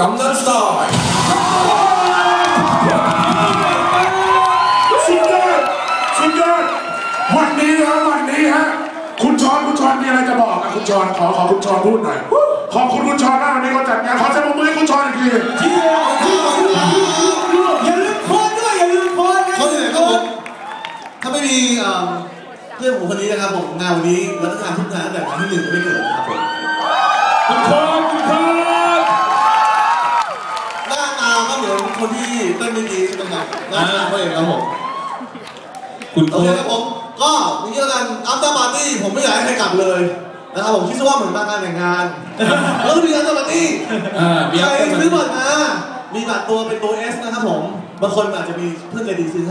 กำเนิดสไตล์สุดยอดสุดยอดวันนี้ฮะวันนี้ฮะคุณชอนคุณชอนมีอะไรจะบอกอะคุณชอนขอขอคุณชอนพูดหน่อยขอบคุณคุณชอนมากวันนี้เขาจัดงานขอเสีงมือคุณชอนอีกที่อย่าลืมโพนด้วยอย่าลืมพสนด้วาเนี่ยครับถ้าไม่มีเพื่อนผมคนนี้นะครับผมงานวันนี้วัฒนธรรมทุกงานแบบที่หนึ่งไม่เกิดครับผมคุณชอน ดีใช่ไหมครับหน้าตาเขาเองครับผมคุณโอโค้เคดครับผมก็อย่างนี้แล้วกันอัฟเตอร์ปาร์ตี้ผมไม่อยากให้ใครกลับเลยนะครับผมคิดซะว่าเหมือนมางานแต่งงานแล้วก็มีอัฟเตอร์ปาร์ตี้ อ่ามีใครอะไรซื้อบัตรมา มีบัตรตัวเป็นตัว S นะครับผม บางคนอาจจะมีเพื่อนใจดีซื้อ